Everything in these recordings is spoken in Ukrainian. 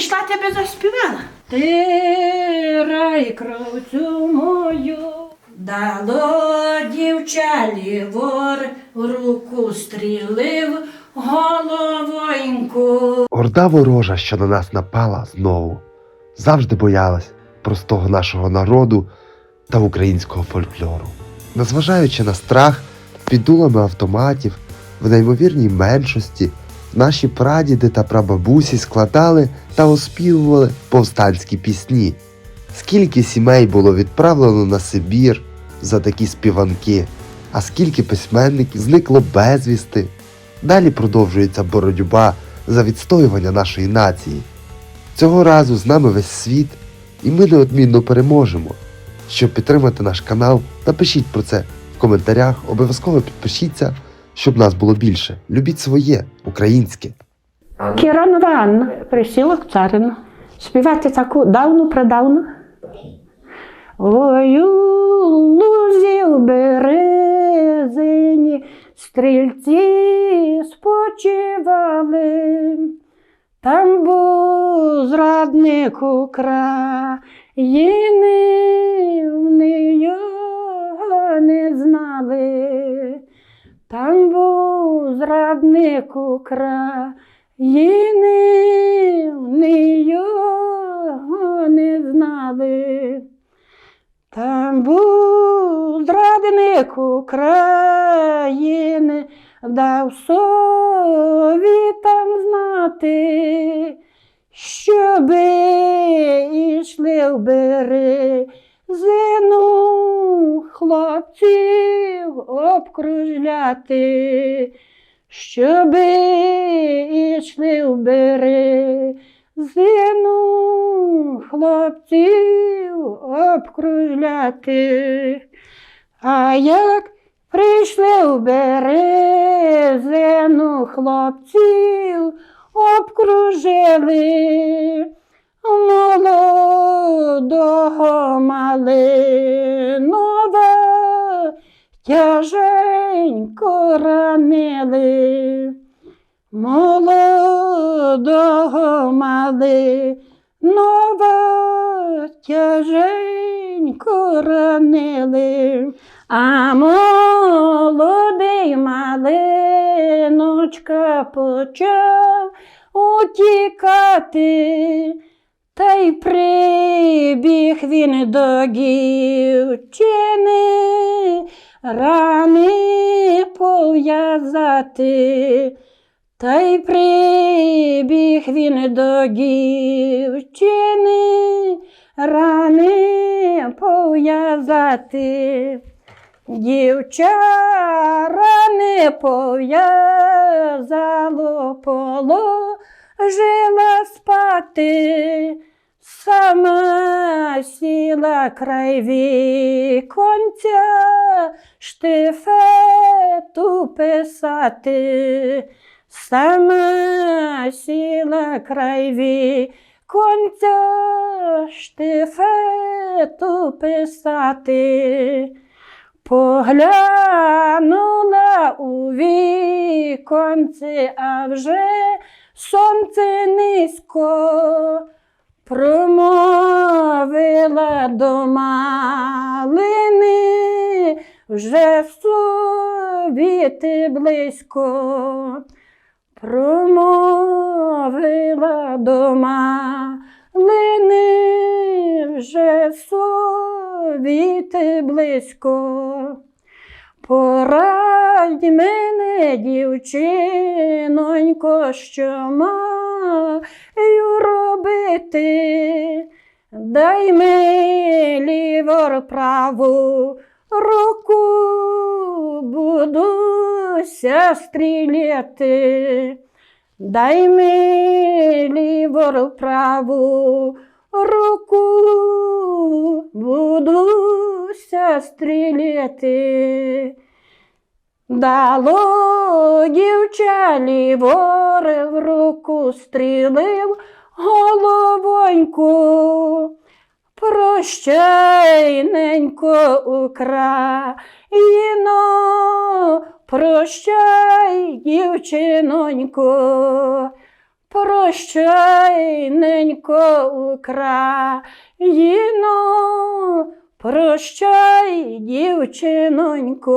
прийшла, тебе заспівала. Ти рай кровцю мою. Дало дівча лівор, руку стрілив, головоньку. Орда ворожа, що на нас напала знову, завжди боялась простого нашого народу та українського фольклору. Незважаючи на страх, під дулами автоматів, в неймовірній меншості, наші прадіди та прабабусі складали та оспівували повстанські пісні. Скільки сімей було відправлено на Сибір за такі співанки, а скільки письменників зникло безвісти. Далі продовжується боротьба за відстоювання нашої нації. Цього разу з нами весь світ, і ми неодмінно переможемо. Щоб підтримати наш канал, напишіть про це в коментарях, обов'язково підпишіться, щоб нас було більше. Любіть своє, українське. Кіранова Анна, присіла к царину. Співати таку давну предавну. Ой, у лузі в березині стрільці спочивали. Там був зрадник України, вони його не знали. Там був зрадник України, вони його не знали. Там був зрадник України, дав совітам знати, щоби ішли в березину хлопців обкружляти, щоби ішли в березину хлопців обкружляти. А як прийшли в березину хлопців, обкружили молодого малинова, тяженько ранили. Молодого малинова, тяженько ранили. А молодий малиночка почав утікати, та й прибіг він до дівчини, рани пов'язати. Та й прибіг він до дівчини, рани пов'язати. Дівча рани пов'язало, положила спати, сама сіла край віконця, штифету писати, сама сіла край віконця, штифету писати. Поглянула у віконце, а вже сонце низько промовила до малини, вже совіти близько, промовила до малини, вже совіти близько. Порадь мене, дівчинонько, що маю робити. Дай мені лівор праву руку, будуся стріляти. Дай мені лівор праву руку, будуся стріляти. Дало дівча лівор в руку стрілив головоньку. Прощай, ненько Україно, прощай, дівчинонько, прощай. Ненько Україно, прощай, дівчинонько.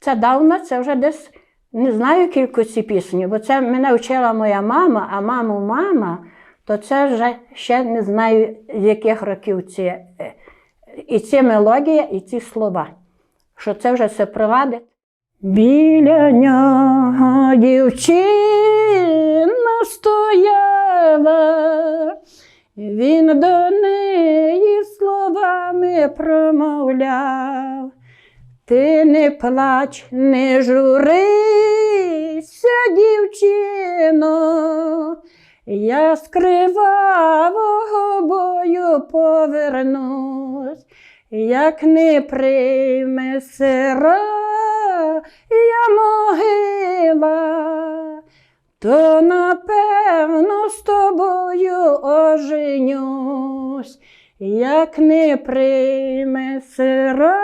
Це давно, це вже десь не знаю кількості пісні, бо це мене вчила моя мама, а маму мама, то це вже ще не знаю, з яких років ці, е, і ці мелодія, і ці слова. Що це вже все провадить. Біля нього дівчина стояла, він до Ти не плач, не журися, дівчино, я з кривавого бою повернусь, як не прийме сира я могила, то напевно з тобою оженюсь, як не прийме сира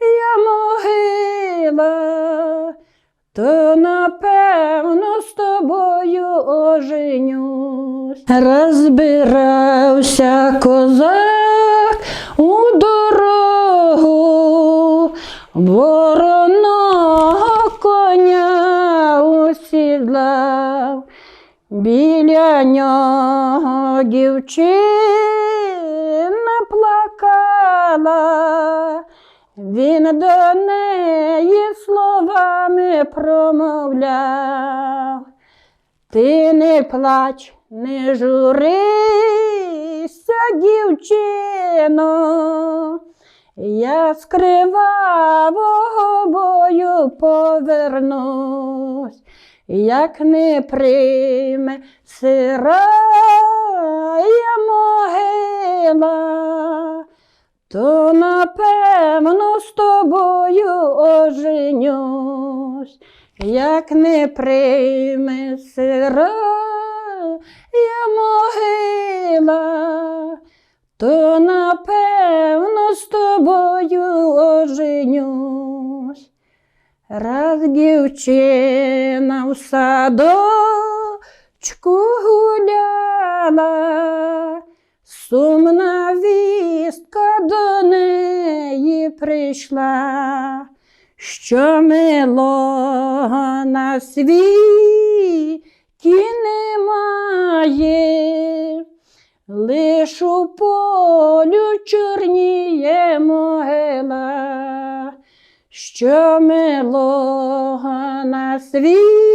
я могила, то напевно з тобою оженюсь. Розбирався козак у дорогу, вороного коня усідлав. Біля нього дівчина плакала, він до неї словами промовляв. Ти не плач, не журися, дівчино, я з бою повернусь, як не прийме сира я могила, то напевно з тобою оженюсь, як не прийме сира я могила, то напевно з тобою оженюсь. Раз дівчина в садочку гуляла, сумна вістка до неї прийшла, що милого на світі немає, лиш у полю чорніє могила, що милого на світі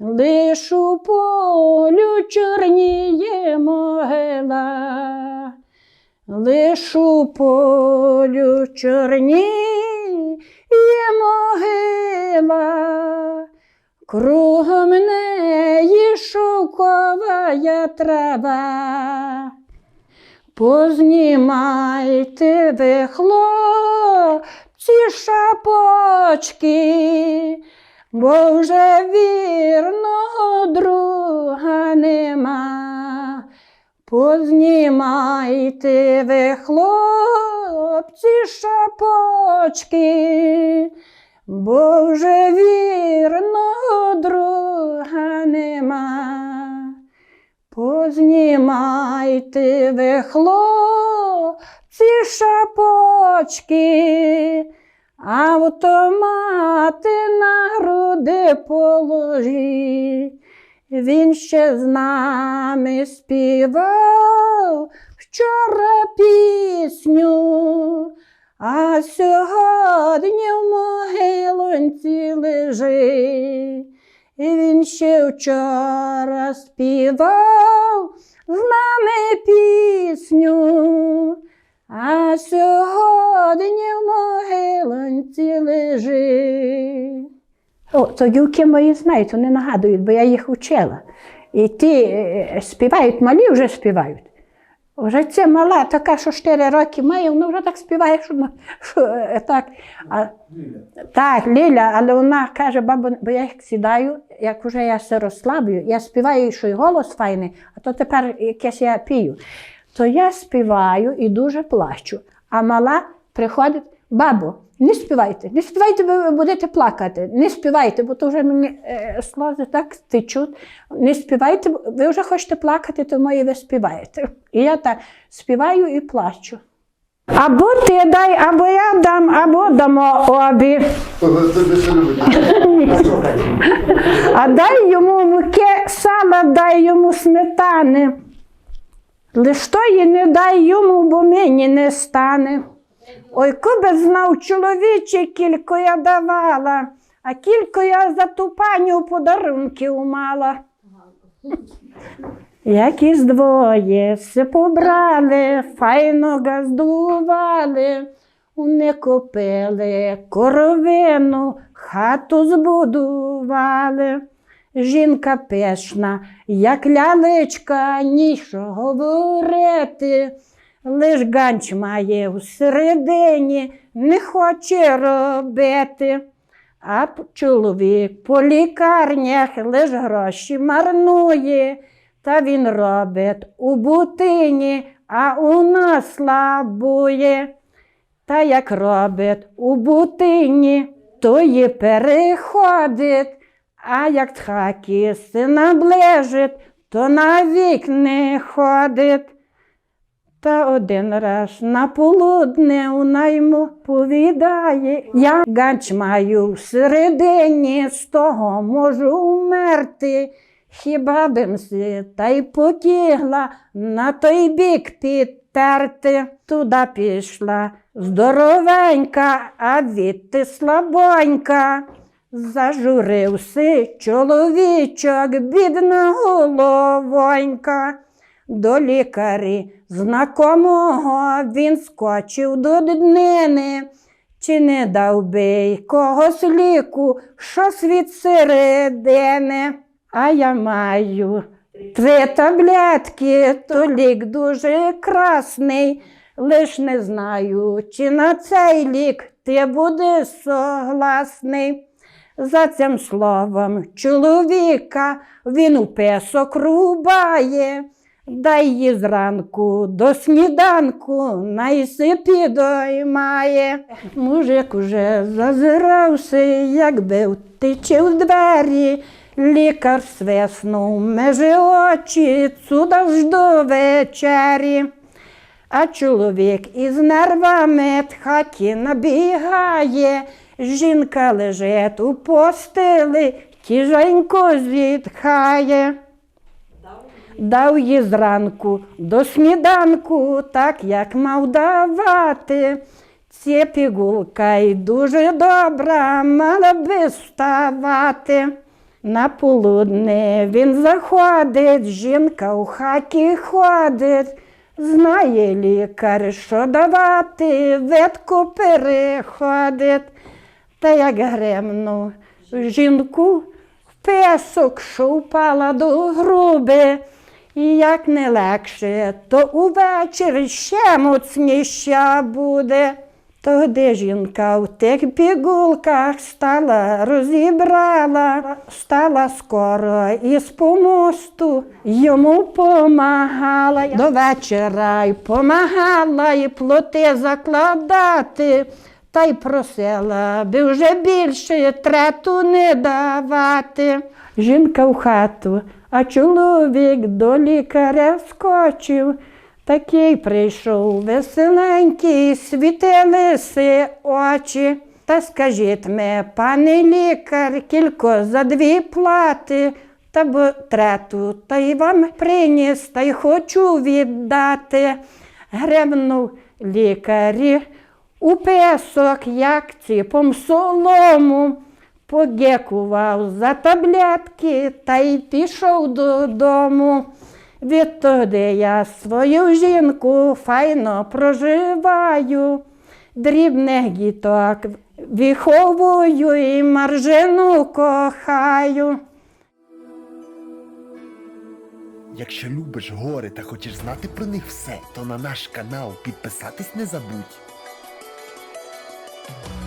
лиш у полю чорніє могила, лиш у полю чорніє могила, кругом неї шовкова трава. Познімайте ви, хлопці, шапочки, бо вже вірного друга нема. Познімайте ви, хлопці, шапочки, бо вже вірного друга нема. Познімайте ви, хлопці, шапочки, автомати на груди положи. Він ще з нами співав вчора пісню, а сьогодні в могилонці лежить. І він ще вчора співав з нами пісню, а сьогодні в могилонці лежить. О, то дівки мої знають, вони нагадують, бо я їх вчила. І ті е, співають, малі вже співають. Вже це мала, така, що 4 роки має, вона вже так співає, що, що е, так. А, так, Ліля, але вона каже, бабу, бо я як сідаю, як вже я се розслаблю, я співаю, що й голос файний, а то тепер якесь я пію. То я співаю і дуже плачу. А мала приходить, Бабо, не співайте, не співайте, ви будете плакати. Не співайте, бо то вже мені е, сльози так течуть. Не співайте, ви вже хочете плакати, тому і ви співаєте. І я так співаю і плачу. Або ти дай, або я дам, або дамо обі. А дай йому муки, сала, дай йому сметани. Лиш тої не дай йому, бо мені не стане. Ой, коби знав чоловіче, кілько я давала, а кілько я за ту паню подарунків мала. Якісь двоє се побрали, файно газдували, вони купили коровину, хату збудували. Жінка пишна, як лялечка, ніщо говорити. Лиш ганч має всередині, не хоче робити. А чоловік по лікарнях лиш гроші марнує, та він робить у бутині, а у нас слабує. Та як робить у бутині, то є переходить, а як тхаки се наближить, то навік не ходить. Та один раз на полудне у найму повідає, я ганч маю всередині, з того можу умерти. Хіба бим си та й потігла на той бік підтерти. Туди пішла здоровенька, а відти слабонька. Зажурився чоловічок, бідна головонька. До лікарі знакомого він скочив до днини. Чи не дав би й когось ліку, щось від середини. А я маю три таблетки, то лік дуже красний. Лиш не знаю, чи на цей лік ти будеш согласний. За цим словом чоловіка він у песок рубає, дай її зранку до сніданку найсипі доймає. Мужик уже зазирався, якби втече в двері. Лікар свиснув межі очі, цуда ж до вечері. А чоловік із нервами хаті набігає, жінка лежить у постелі, тіженько зітхає. Дав їй зранку до сніданку, так як мав давати. Ця пігулка й дуже добра, мала би вставати. На полудне він заходить, жінка у хаті ходить. Знає лікар, що давати, ветку переходить. Та як гремну жінку в песок, що впала до груби. І як не легше, то увечері ще моцніша буде. Тоді жінка в тих пігулках стала, розібрала, стала скоро із помосту, йому помагала. До вечора й помагала, і плоти закладати, та й просила, би вже більше трету не давати. Жінка в хату, а чоловік до лікаря скочив. Такий прийшов веселенький, світилися очі. Та скажіть ми, пане лікар, кілько за дві плати, та бо трету, та й вам приніс, та й хочу віддати. Гребнув лікарі у песок, як ціпом солому. Подякував за таблетки та й пішов додому. Відтоді я свою жінку файно проживаю, дрібних діток виховую і маржину кохаю. Якщо любиш гори та хочеш знати про них все, то на наш канал підписатись не забудь. Thank you.